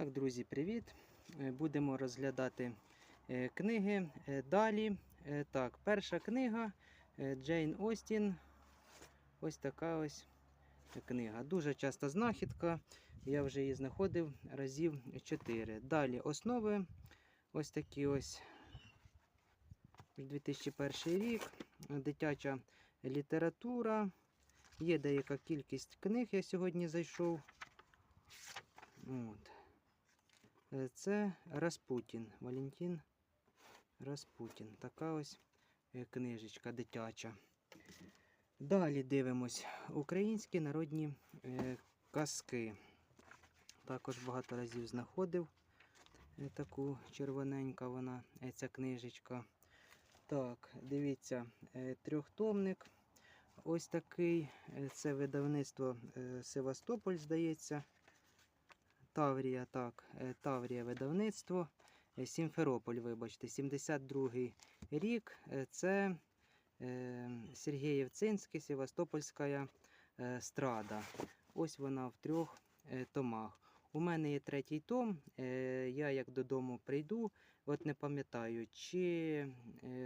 Так, друзі, привіт! Е, Будемо розглядати е, книги. Е, Далі. Так, перша книга Джейн Остін. Ось така ось книга. Дуже часто знахідка. Я вже її знаходив разів 4. Далі основи. Ось такі ось 2001 рік. Дитяча література. Є деяка кількість книг. Я сьогодні зайшов. От. Е, Це Распутін. Валентин Распутін. Така ось е, книжечка дитяча. Далі дивимось українські народні е, казки. Також багато разів знаходив таку червоненька вона, ця книжечка. Так, дивіться, трьохтомник. Ось такий. Це видавництво Севастополь, здається. Таврія, так, е, Таврія видавництво. Е, Сімферополь, вибачте, 72-й рік. Е, Це е, Сергіїв Цинський, Севастопольська страда. Ось вона в трьох томах. У мене є третій том. Я як додому прийду, от не пам'ятаю, чи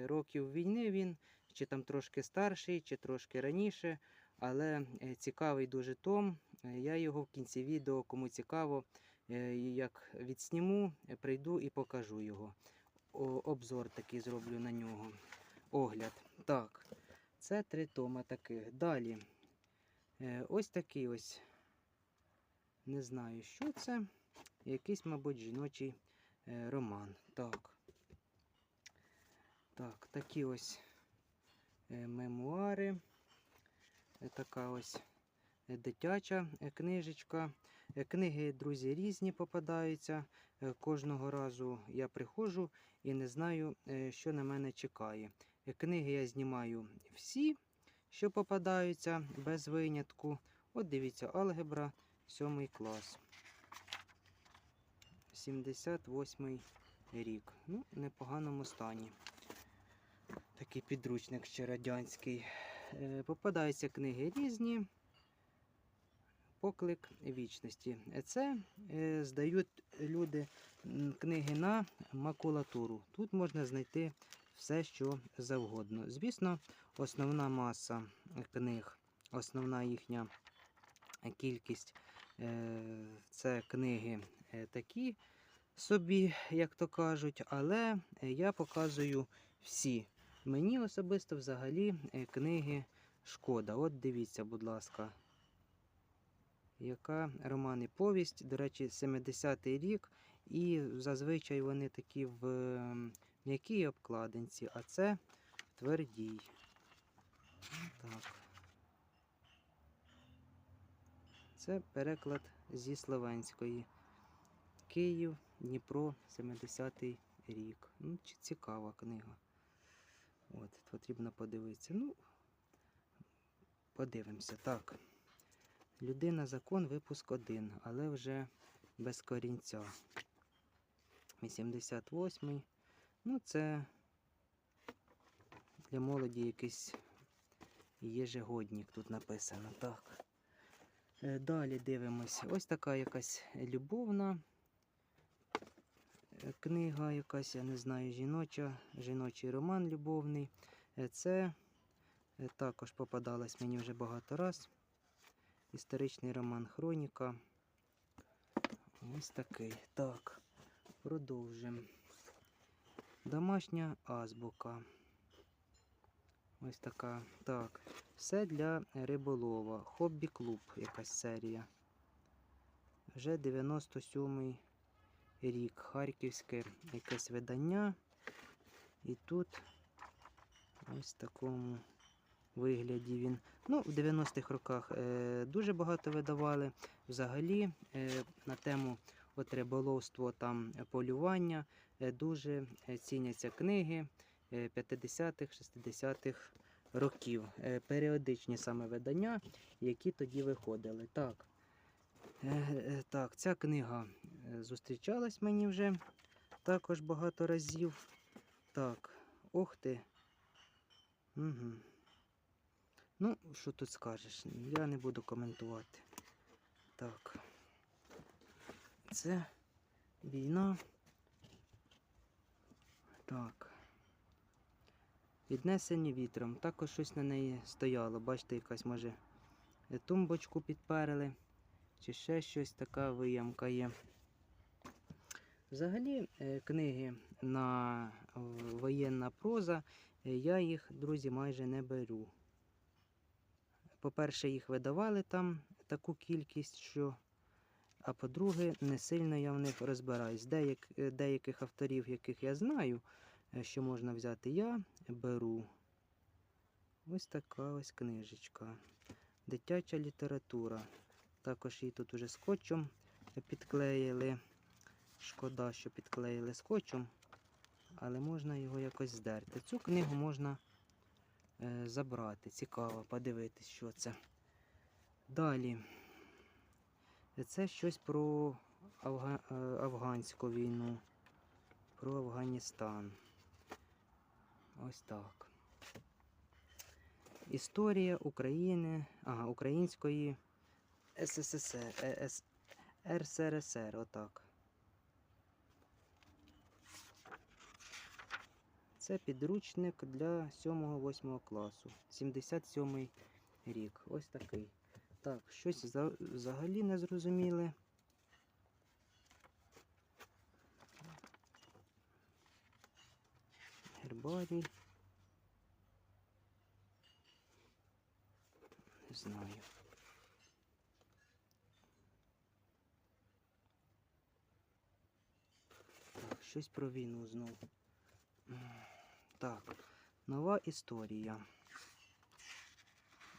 років війни він, чи там трошки старший, чи трошки раніше. Але цікавий дуже том. Е, Я його в кінці відео, кому цікаво, е, як відсніму, е, прийду і покажу його. Обзор такий зроблю на нього. Огляд. Так, це три тома таких. Далі. Ось такий ось. Не знаю, що це. Якийсь, мабуть, жіночий роман. Так. Так, такі ось мемуари. Така ось дитяча е, книжечка. Е, Книги, друзі, різні попадаються. Е, Кожного разу я приходжу і не знаю, е, що на мене чекає. Е, Книги я знімаю всі, що попадаються, без винятку. От дивіться, алгебра, 7 клас. 78 рік. Ну, в непоганому стані. Такий підручник ще радянський. Е, Попадаються книги різні. Поклик вічності. Це е, здають люди книги на макулатуру. Тут можна знайти все, що завгодно. Звісно, основна маса книг, основна їхня кількість е, це книги е, такі собі, як то кажуть, але я показую всі. Мені особисто взагалі книги шкода. От дивіться, будь ласка. Яка роман і повість, до речі, 70-й рік, і зазвичай вони такі в ем, м'якій обкладинці, а це в твердій. Так. Це переклад зі словенської. Київ, Дніпро, 70-й рік. Ну, цікава книга. От, потрібно подивитися. Ну, подивимося. Так. Людина закон, випуск 1, але вже без корінця. 88-й. Ну, це для молоді якийсь єжегодник тут написано. Так. Е, Далі дивимося. Ось така якась любовна е, книга, якась, я не знаю, жіноча, жіночий роман любовний. Е, Це також попадалось мені вже багато раз. Історичний роман Хроніка. Ось такий. Так, продовжимо. Домашня азбука. Ось така. Так. Все для риболова. Хобі-клуб якась серія. Вже 97-й рік. Харківське якесь видання. І тут ось такому вигляді він. Ну, в 90-х роках е, дуже багато видавали. Взагалі е, на тему от риболовство, там е, полювання е, дуже е, ціняться книги е, 50-х, 60-х років. Е, періодичні саме видання, які тоді виходили. Так. Е, е, так, ця книга е, зустрічалась мені вже також багато разів. Так, ох ти. Угу. Ну, що тут скажеш? Я не буду коментувати. Так. Це Війна. Так. Віднесені вітром. Також щось на неї стояло. Бачите, якась може е, тумбочку підперли. Чи ще щось така виямка є. Взагалі, е, книги на воєнна проза, е, я їх, друзі, майже не беру. По-перше, їх видавали там таку кількість, що. А по-друге, не сильно я в них розбираюсь. Деяк, деяких авторів, яких я знаю, е, що можна взяти, я беру. Ось така ось книжечка. Дитяча література. Також її тут уже скотчем підклеїли. Шкода, що підклеїли скотчем, але можна його якось здерти. Цю книгу можна забрати. Цікаво подивитись, що це. Далі. Це щось про Афга... е, афганську війну, про Афганістан. Ось так. Історія України, ага, української СССР, е, С- РСРСР, отак. Це підручник для 7-8 класу. 77 рік. Ось такий. Так, щось взагалі не зрозуміле. Гербарій. Не знаю. Так, щось про війну знову. Так, нова історія.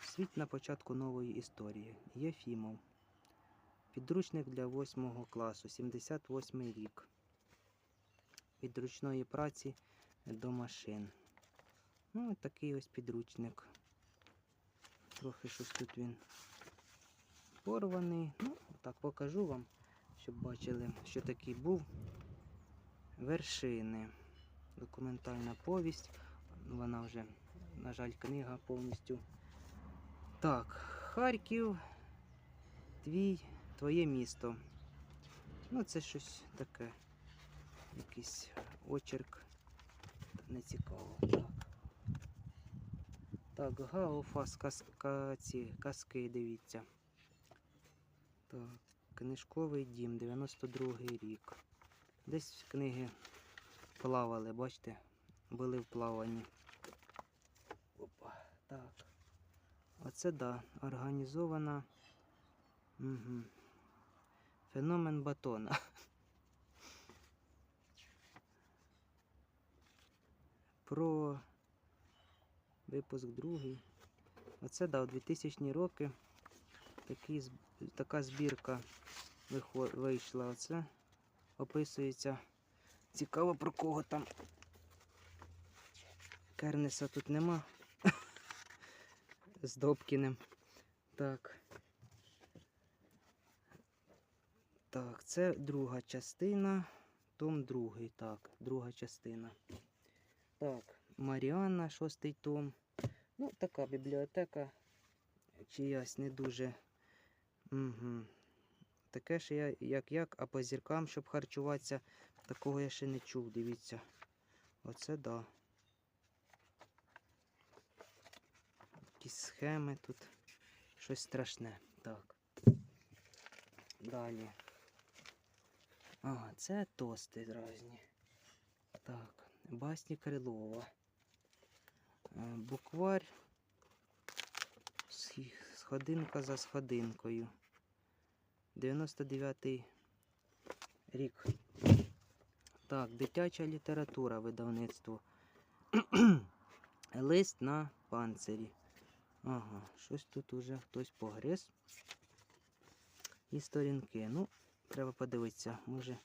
Світ на початку нової історії. Єфімов. Підручник для 8 класу, 78 рік. Від ручної праці до машин. Ну, от такий ось підручник. Трохи щось тут він порваний. Ну, так покажу вам, щоб бачили, що такий був. Вершини. Документальна повість. Вона вже, на жаль, книга повністю. Так, Харків, твій, твоє місто. Ну, це щось таке. Якийсь очерк. Не цікаво. Так. Так, Гауфас, казка, ці казки, дивіться. Так, книжковий дім, 92 й рік. Десь книги плавали, бачите, були в плаванні. Опа, так. Оце да, організована. Угу. Феномен батона. Про випуск другий. Оце да, у 2000 роки такий, така збірка вийшла. Оце описується. Цікаво про кого там. Кернеса тут нема. З Добкіним. Так. Так, це друга частина. Том другий. Так, друга частина. Так, Маріанна, шостий том. Ну, така бібліотека. Чиясь не дуже. Угу. Таке ж я, як як, а по зіркам, щоб харчуватися, такого я ще не чув, дивіться. Оце да. Якісь схеми тут. Щось страшне. Так. Далі. Ага, це тости різні. Так, басні Крилова. Е, Букварь. Сходинка за сходинкою. 99-й рік. Так, дитяча література видавництво. Лист на панцирі. Ага, щось тут уже хтось погриз. І сторінки. Ну, треба подивитися. Може,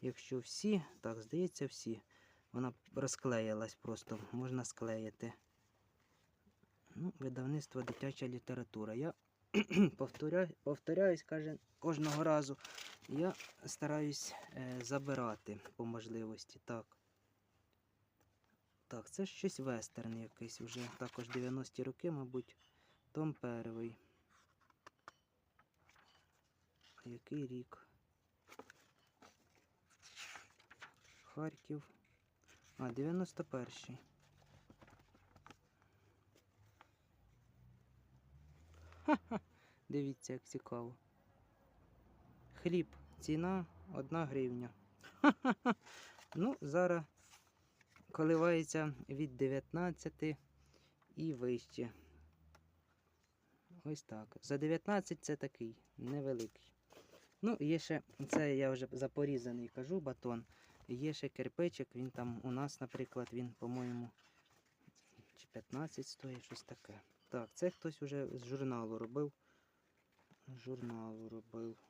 якщо всі, так, здається, всі. Вона розклеїлась просто, можна склеїти. Ну, видавництво дитяча література. Я повторяю, повторяюсь, каже, кожного разу. Я стараюсь е, забирати по можливості. Так. Так, це ж щось вестерн якийсь вже. Також 90-ті роки, мабуть. Том перший. А який рік? Харків. А, 91-й. Ха-ха, дивіться, як цікаво. Хліб, ціна 1 гривня. Ну, зараз коливається від 19 і вище. Ось так. За 19 це такий невеликий. Ну, є ще, це я вже за порізаний кажу батон. Є ще кирпичик, він там у нас, наприклад, він, по-моєму, чи 15 стоїть, щось таке. Так, це хтось вже з журналу робив. Журналу робив.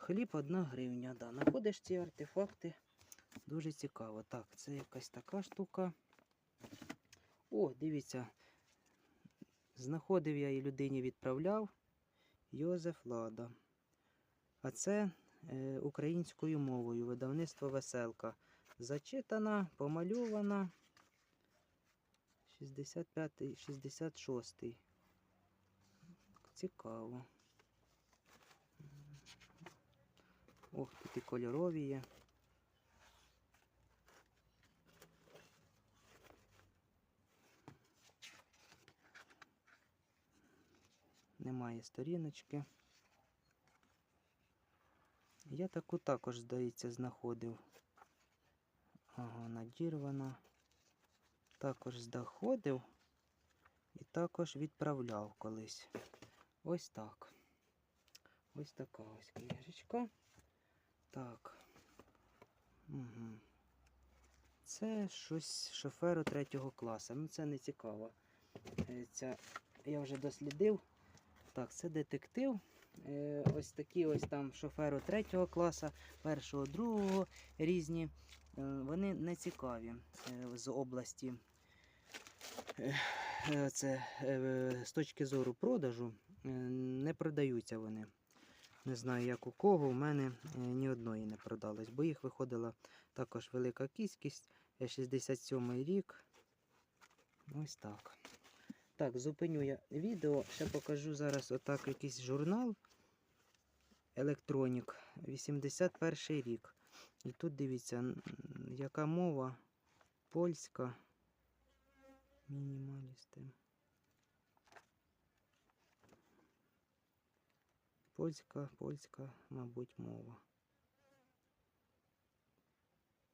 Хліб 1 гривня, да. Знаходиш ці артефакти. Дуже цікаво. Так, це якась така штука. О, дивіться. Знаходив я і людині відправляв Йозеф Лада. А це е, українською мовою, видавництво Веселка. Зачитана, помальована. 65-й, 66-й. Цікаво. Ох, тут і кольорові є. Немає сторіночки. Я таку також, здається, знаходив. Ага, надірвана. Також знаходив і також відправляв колись. Ось так. Ось така ось книжечка. Так. Угу. Це щось шоферу третього класу. Ну це не цікаво. Е, Ця я вже дослідив. Так, це детектив. Е, Ось такі ось там шоферу третього класу, першого, другого різні. Е, Вони не цікаві е, з області. Це з точки зору продажу не продаються вони. Не знаю, як у кого, у мене е, ні одної не продалось, бо їх виходила також велика кількість. Е, 67 рік. Ось так. Так, зупиню я відео. Ще покажу зараз отак якийсь журнал. Електронік. 81 рік. І тут дивіться, яка мова польська. Мінімалісти. Польська, польська, мабуть, мова.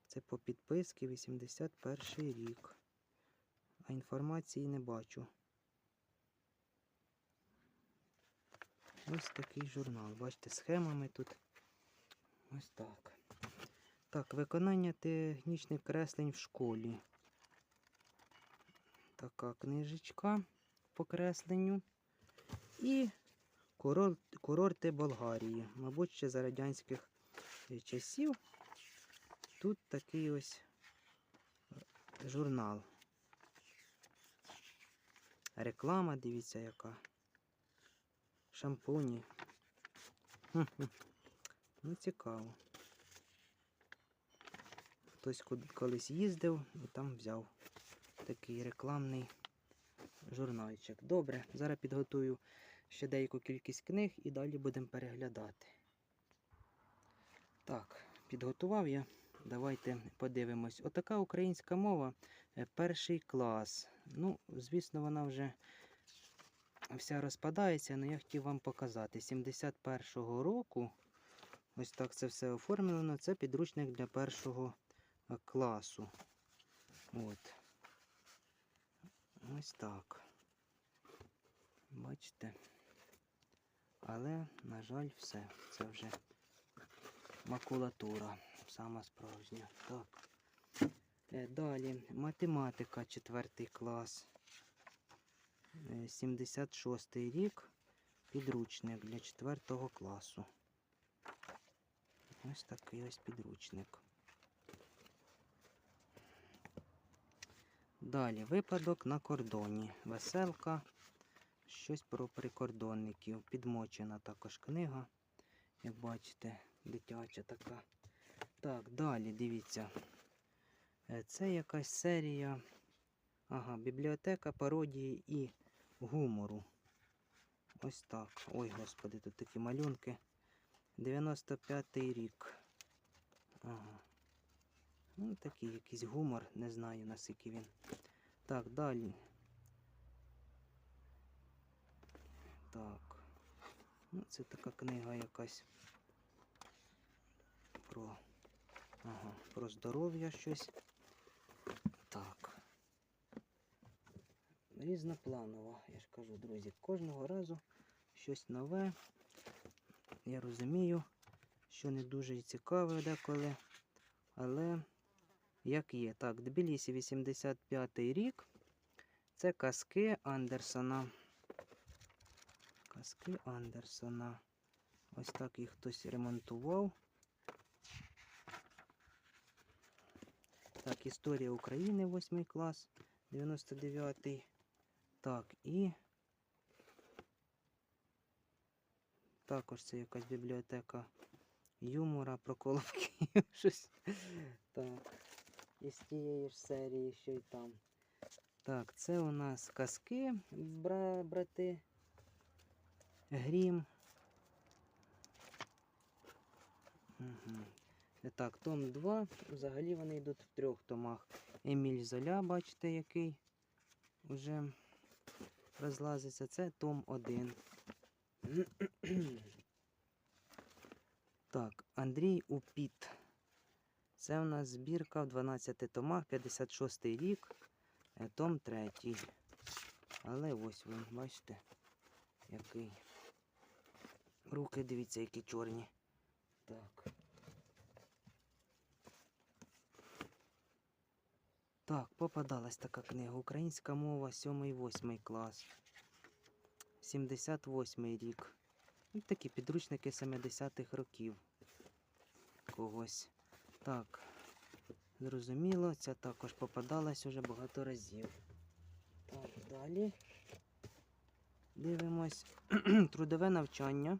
Це по підписки 81 рік. А інформації не бачу. Ось такий журнал. Бачите, схемами тут. Ось так. Так, виконання технічних креслень в школі. Така книжечка по кресленню. І курорт, курорти Болгарії. Мабуть, ще за радянських е, часів. Тут такий ось е, журнал. Реклама, дивіться, яка. Шампуні. Ну, цікаво. Хтось колись їздив і там взяв такий рекламний журнальчик. Добре, зараз підготую ще деяку кількість книг і далі будемо переглядати. Так, підготував я. Давайте подивимось. Отака українська мова, е, перший клас. Ну, звісно, вона вже вся розпадається, але я хотів вам показати. 71-го року, ось так це все оформлено. Це підручник для першого е, класу. От. Ось так. Бачите? Але, на жаль, все. Це вже макулатура. Сама справжня. Так. Е, Далі математика, 4 клас. Е, 76 рік. Підручник для 4 класу. Ось такий ось підручник. Далі випадок на кордоні. Веселка. Щось про прикордонників. Підмочена також книга. Як бачите, дитяча така. Так, далі дивіться. Е, Це якась серія. Ага, бібліотека пародії і гумору. Ось так. Ой, господи, тут такі малюнки. 95-й рік. Ага. Ну, такий якийсь гумор, не знаю наскільки він. Так, далі. Так. Ну, це така книга якась про, ага, про здоров'я щось. Так. Різнопланово, я ж кажу, друзі, кожного разу щось нове. Я розумію, що не дуже цікаве деколи, але як є. Так, Тбілісі 85 рік. Це казки Андерсона. Казки Андерсона. Ось так їх хтось ремонтував. Так, історія України, 8 клас, 99. Так, і також це якась бібліотека юмора про колобків. Щось. Так. Із тієї ж серії, що й там. Так, це у нас казки, бра, брати. Грім. Угу. Так, том 2. Взагалі вони йдуть в трьох томах. Еміль Золя, бачите, який вже розлазиться. Це том 1. Так, Андрій Упіт. Це у нас збірка в 12 томах, 56 рік, е, том 3. Але ось він, бачите, який. Руки, дивіться, які чорні. Так. Так, попадалась така книга. Українська мова 7-8 клас. 78 рік. Ну, такі підручники 70-х років. Когось. Так. Зрозуміло, ця також попадалась уже багато разів. Так, далі. Дивимось. Трудове навчання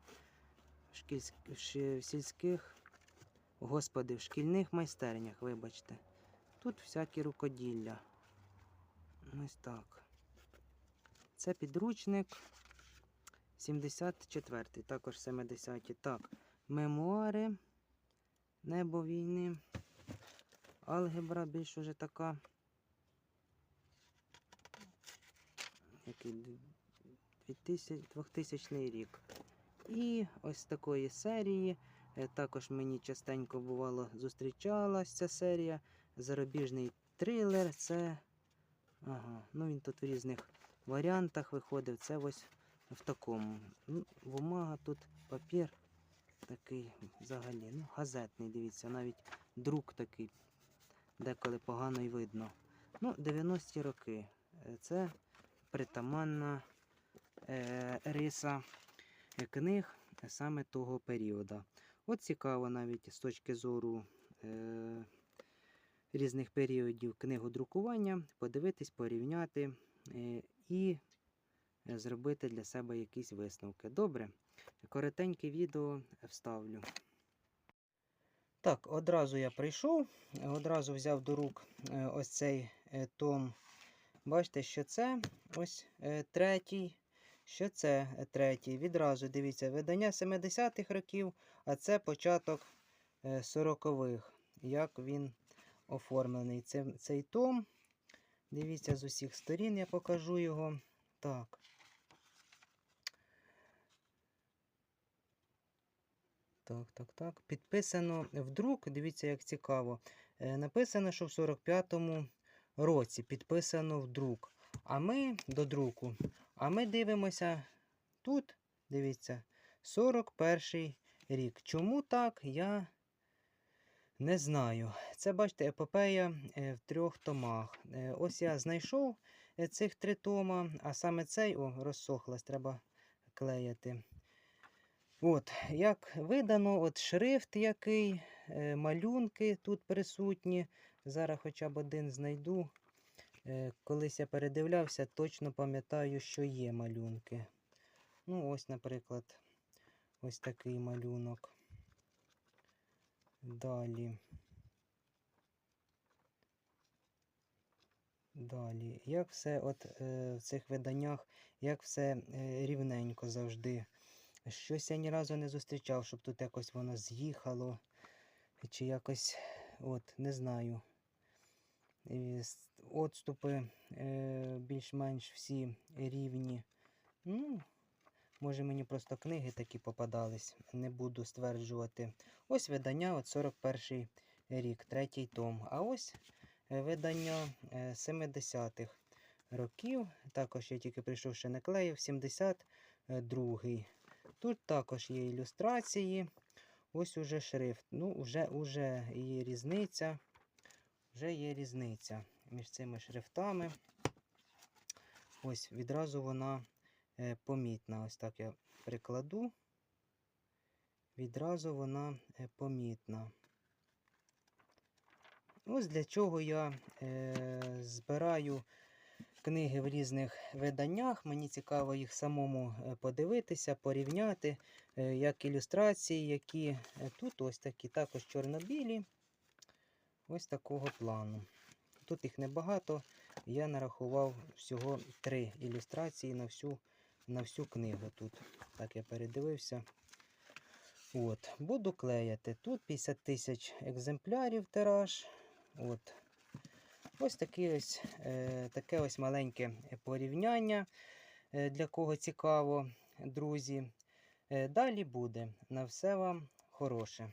в, сільських, господи, в шкільних майстернях, вибачте. Тут всякі рукоділля. Ось так. Це підручник 74-й, також 70-ті. Так, мемуари, небо війни, алгебра більш уже така. Який 2000, 2000 рік. І ось такої серії. е, Також мені частенько бувало зустрічалась ця серія. Зарубіжний трилер. Це. Ага, ну він тут в різних варіантах виходив. Це ось в такому. Ну, бумага тут папір такий взагалі. Ну, газетний, дивіться, навіть друк такий, деколи погано й видно. Ну, 90-ті роки. Е, Це притаманна риса е, книг е, саме того періоду. От цікаво навіть з точки зору е, різних періодів книгодрукування, подивитись, порівняти е, і е, зробити для себе якісь висновки. Добре, коротеньке відео вставлю. Так, одразу я прийшов, е, одразу взяв до рук е, ось цей е, том. Бачите, що це ось е, третій, що це е, третій. Відразу дивіться, видання 70-х років, а це початок е, 40-х. Як він оформлений. Це, цей том. Дивіться, з усіх сторін я покажу його. Так. Так, так, так. Підписано в друк, дивіться, як цікаво. Е, написано, що в 45-му році підписано в друк. А ми до друку. А ми дивимося тут, дивіться, 41 рік. Чому так, я не знаю. Це, бачите, епопея е, в трьох томах. Е, Ось я знайшов е, цих три тома, а саме цей, о, розсохлась, треба клеяти. От, як видано, от шрифт який, малюнки тут присутні. Зараз хоча б один знайду. Е, Колись я передивлявся, точно пам'ятаю, що є малюнки. Ну, ось, наприклад, ось такий малюнок. Далі. Далі. Як все от е, в цих виданнях, як все е, рівненько завжди. Щось я ні разу не зустрічав, щоб тут якось воно з'їхало, чи якось От, не знаю. Отступи е, більш-менш всі рівні. Ну, може мені просто книги такі попадались, не буду стверджувати. Ось видання, от 41 рік, третій том. А ось е, видання е, 70-х років. Також я тільки прийшов ще не клеїв, 72-й. Тут також є ілюстрації. Ось уже шрифт. Ну, вже, уже є різниця. Вже є різниця між цими шрифтами. Ось відразу вона е, помітна. Ось так я прикладу. Відразу вона е, помітна. Ось для чого я е, збираю книги в різних виданнях. Мені цікаво їх самому е, подивитися, порівняти, е, як ілюстрації, які тут ось такі, також чорнобілі. Ось такого плану. Тут їх небагато. Я нарахував всього три ілюстрації на всю, на всю книгу. Тут так я передивився. От, буду клеяти. Тут 50 тисяч екземплярів тираж. От. Ось такі ось, е, таке ось маленьке порівняння, е, для кого цікаво, друзі. Е, далі буде. На все вам хороше.